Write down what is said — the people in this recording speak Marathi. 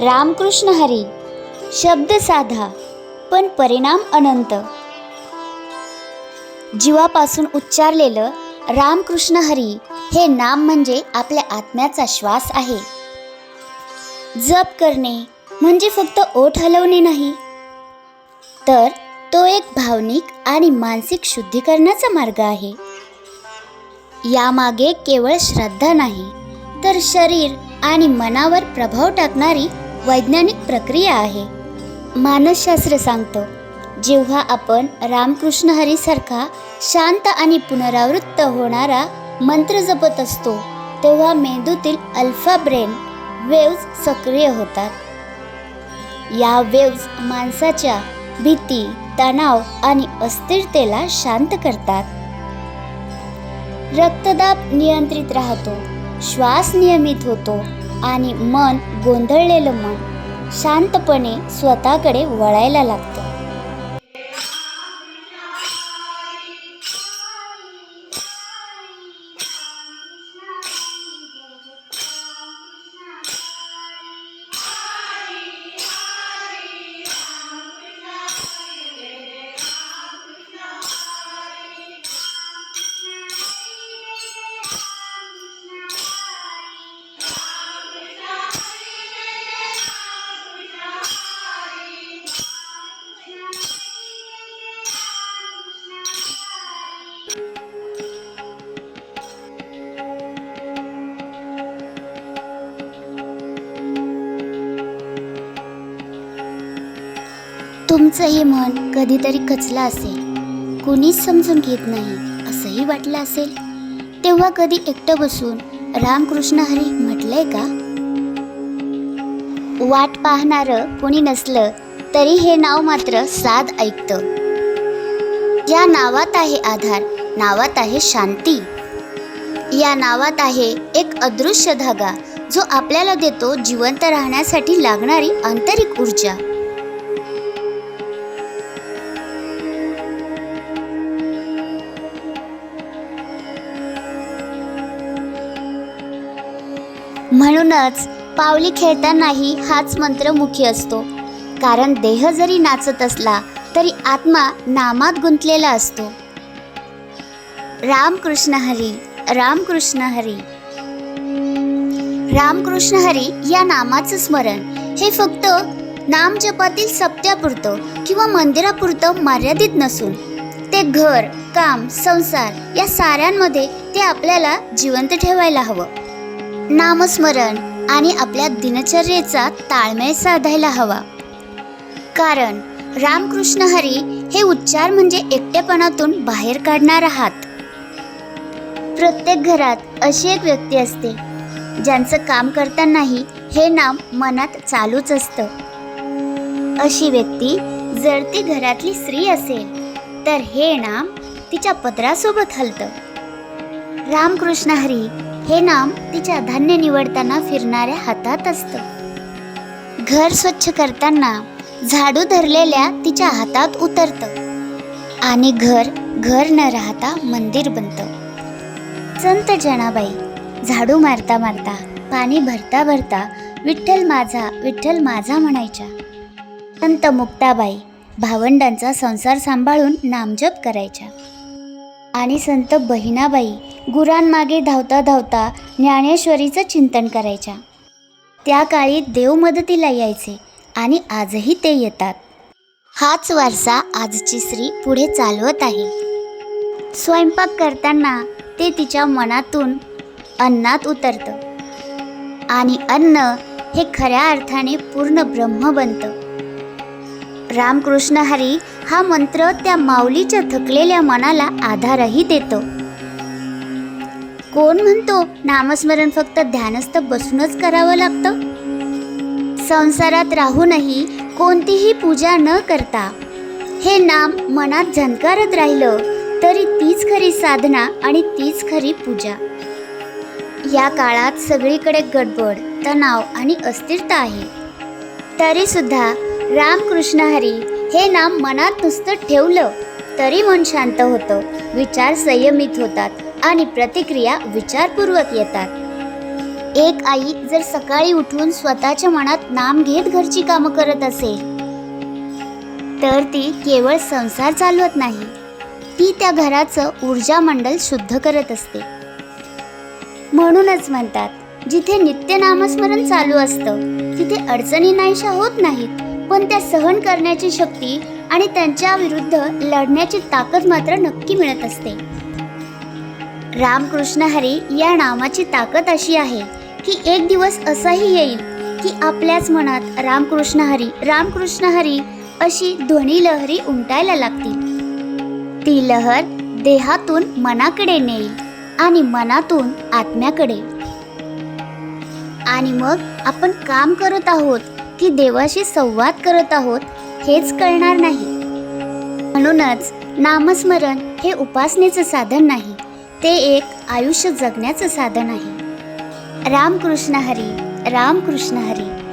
रामकृष्ण हरी शब्द साधा पण परिणाम अनंत. जीवापासून उच्चारलेलं रामकृष्ण हरी हे नाम म्हणजे आपल्या आत्म्याचा श्वास आहे. जप करणे म्हणजे फक्त ओठ हलवणे नाही. तर तो एक भावनिक आणि मानसिक शुद्धीकरणाचा मार्ग आहे. यामागे केवळ श्रद्धा नाही तर शरीर आणि मनावर प्रभाव टाकणारी वैज्ञानिक प्रक्रिया आहे. मानसशास्त्र सांगतं जेव्हा आपण रामकृष्ण हरीसारखा शांत आणि पुनरावृत्त होणारा मंत्र जपत असतो तेव्हा मेंदूतील अल्फा ब्रेन वेव्ज सक्रिय होतात. या वेव्ज माणसाच्या भीती तणाव आणि अस्थिरतेला शांत करतात. रक्तदाब नियंत्रित राहतो श्वास नियमित होतो आणि मन गोंधळलेलं मन शांतपणे स्वतःकडे वळायला लागतं. तुमचंही मन कधीतरी खचलं असेल. कुणीच समजून घेत नाही असंही वाटलं असेल. तेव्हा कधी एकटं बसून रामकृष्ण हरी म्हटलंय का? वाट पाहणारं कोणी नसलं तरी हे नाव मात्र साध ऐकतं. या नावात आहे आधार नावात आहे शांती. या नावात आहे एक अदृश्य धागा जो आपल्याला देतो जिवंत राहण्यासाठी लागणारी आंतरिक ऊर्जा. म्हणूनच पावली खेळतानाही हाच मंत्र मुख्य असतो. कारण देह जरी नाचत असला तरी आत्मा नामात गुंतलेला असतो. रामकृष्ण हरी रामकृष्ण हरी. रामकृष्ण हरी या नामाचं स्मरण. हे फक्त नामजपातील सप्त्यापुरतं किंवा मंदिरापुरतं मर्यादित नसून ते घर काम संसार या साऱ्यांमध्ये ते आपल्याला जिवंत ठेवायला हवं. नामस्मरण आणि आपल्या दिनचर्येचा ताळमेळ साधायला हवा. कारण रामकृष्ण हरी हे उच्चार म्हणजे एकटेपणातून बाहेर काढणार आहात. प्रत्येक घरात अशी एक व्यक्ती असते ज्यांचं काम करतानाही हे नाम मनात चालूच असतं. अशी व्यक्ती जर ती घरातली स्त्री असेल तर हे नाम तिच्या पदरासोबत हलतं. रामकृष्ण हरी हे नाम तिच्या धान्य निवडताना फिरणाऱ्या हातात असतं. घर स्वच्छ करताना झाडू धरलेल्या तिच्या हातात उतरतं. आणि घर घर न राहता मंदिर बनतं. संत जनाबाई झाडू मारता मारता पाणी भरता भरता विठ्ठल माझा विठ्ठल माझा म्हणायच्या. संत मुक्ताबाई भावंडांचा संसार सांभाळून नामजप करायच्या. आणि संत बहिणाबाई गुरांमागे धावता धावता ज्ञानेश्वरीचं चिंतन करायच्या. त्या काळी देव मदतीला यायचे आणि आजही ते येतात. हाच वारसा आजची स्त्री पुढे चालवत आहे. स्वयंपाक करताना ते तिच्या मनातून अन्नात उतरतं. आणि अन्न हे खऱ्या अर्थाने पूर्ण ब्रह्म बनतं. रामकृष्ण हरी हा मंत्र त्या माऊलीच्या थकलेल्या मनाला आधारही देतो. कोण म्हणतो नामस्मरण फक्त ध्यानस्थ बसूनच करावं लागतं? संसारात राहूनही कोणतीही पूजा न करता हे नाम मनात झंकारत राहिलं तरी तीच खरी साधना आणि तीच खरी पूजा. या काळात सगळीकडे गडबड तणाव आणि अस्थिरता आहे. तरीसुद्धा रामकृष्ण हरी हे नाम मनात नुसतं ठेवलं तरी मन शांत होतं. विचार संयमित होतात आणि प्रतिक्रिया विचारपूर्वक येतात. एक आई जर सकाळी उठून स्वतःच्या मनात नाम घेत घरची कामं करत असेल तर ती केवळ संसार चालवत नाही ती त्या घराचं ऊर्जा मंडल शुद्ध करत असते. म्हणूनच म्हणतात जिथे नित्य नामस्मरण चालू असतं तिथे अडचणी नाहीशा होत नाहीत. पण त्या सहन करण्याची शक्ती आणि त्यांच्या विरुद्ध लढण्याची ताकद मात्र नक्की मिळत असते. रामकृष्ण हरी या नामाची ताकद अशी आहे की एक दिवस असाही येईल की आपल्याच मनात रामकृष्ण हरी रामकृष्ण हरी अशी ध्वनी लहरी उमटायला लागतील. ती लहर देहातून मनाकडे नेईल आणि मनातून आत्म्याकडे. आणि मग आपण काम करत आहोत की देवाशी संवाद करत आहोत हेच कळणार नाही. म्हणूनच नामस्मरण हे उपासनेचं साधन नाही ते एक आयुष्य जगण्याचं साधन आहे. रामकृष्ण हरी रामकृष्ण हरी.